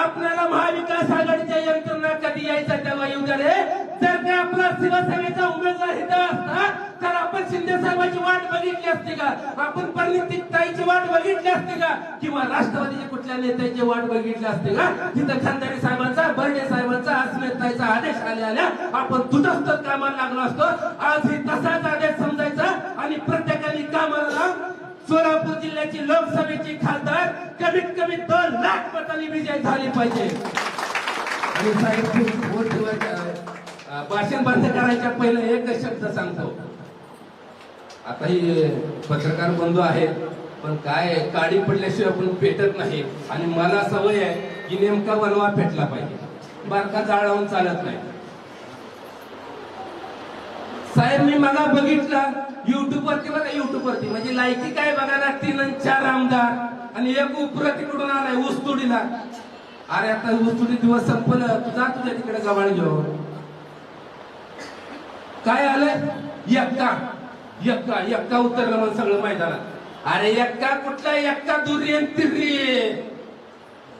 आपल्याला महाविकास आघाडीच्या यंत्रणा कधी यायचा तेव्हा येऊ द्या रे. जर ते आपला शिवसेनेचा उमेदवार हिंद असता तर आपण शिंदे साहेबांची वाट बघितली असती का? आपण ताईची वाट बघितली असते का? किंवा राष्ट्रवादीच्या कुठल्या नेत्याची वाट बघितली असते का? तिथं खंदारे साहेबांचा बर्डे साहेबांचा अस्मिताईचा आदेश आले आल्या आपण तुटस्त कामाला लागलो असतो. आज ही तसाच आदेश समजायचा आणि प्रत्येक सोलापूर जिल्ह्याची लोकसभेची खासदार कमीत कमी दोन लाख मतांनी विजय झाली पाहिजे. आणि साहेब खूप भाषण बंद करायच्या पहिले एकच शब्द सांगतो. आता ही पत्रकार बंधू आहेत पण काय काडी पडल्याशिवाय आपण पेटत नाही. आणि मला सवय आहे की नेमका वनवा पेटला पाहिजे. बारका जाळावून चालत नाही. साहेब मी मला बघितला युट्यूब वरती वरती. म्हणजे लायकी काय बघा ना तीन आणि चार आमदार आणि एक उपर तिकडून आलाय ऊसतोडीला. अरे आता ऊसतोडी दिवस संपलं तुझा तुझ्या तिकडे गवाळ घेऊन. काय आलंय? एक्का एक्का एक्का उतरलं म्हणून सगळं मैदानात. अरे एकटा कुठला? एकटा दुरी आणि तिरी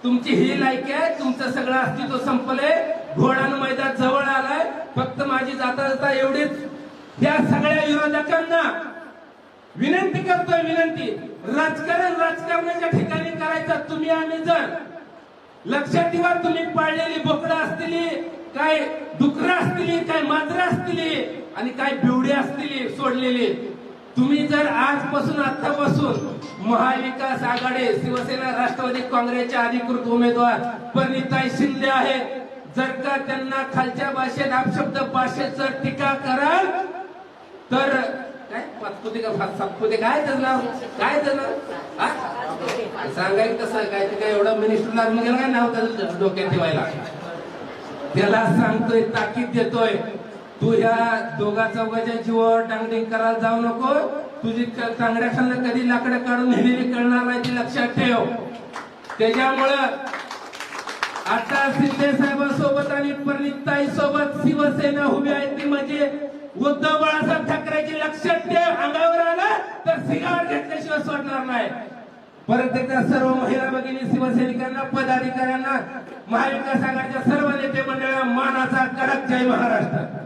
तुमची ही लायकी आहे तुमचं सगळं अस्तित्व संपलंय. घोडानं मैदान जवळ आलाय. फक्त माझी जाता जाता एवढीच. या सगळ्या विरोधकांना विनंती करतोय विनंती. राजकारण राजकारणाच्या ठिकाणी करायचं तुम्ही आम्ही जर. लक्षात ठेवा तुम्ही पाळलेली बोकडं असतील काय डुकरं असतील काय मांजरं असतील आणि काय बिवडे असतील सोडलेले. तुम्ही जर आजपासून आतापासून महाविकास आघाडी शिवसेना राष्ट्रवादी काँग्रेसचे अधिकृत उमेदवार परिताई शिंदे आहेत. जर का त्यांना खालच्या भाषेत अपशब्द भाषेत जर टीका कराल तर सातपुते का सातपुते काय त्याचं काय त्याचं नाव? हा? सांगायचं कसं काय ते काय एवढा मिनिस्टर लागून गेला काय नाव त्याचं डोक्यात ठेवायला? त्याला सांगतोय ताकीद देतोय. तू ह्या दोघा चौघाच्या जीवावर टांगडिंग करायला जाऊ नको. तुझी क- कधी लाकडं काढून नेलेली कळणार नाही ती लक्षात ठेव. त्याच्यामुळं आता शिंदे साहेबांसोबत आणि परिताई सोबत शिवसेना उभी आहे ती म्हणजे उद्धव बाळासाहेब ठाकरेची लक्षात ठेव अंगावर आला तर सिगावर घेतल्याशिवाय सोडणार नाही. परत एकदा सर्व महिला भगिनी शिवसैनिकांना पदाधिकाऱ्यांना महाविकास आघाडीच्या सर्व नेते मंडळांना मानाचा कडक जय महाराष्ट्र.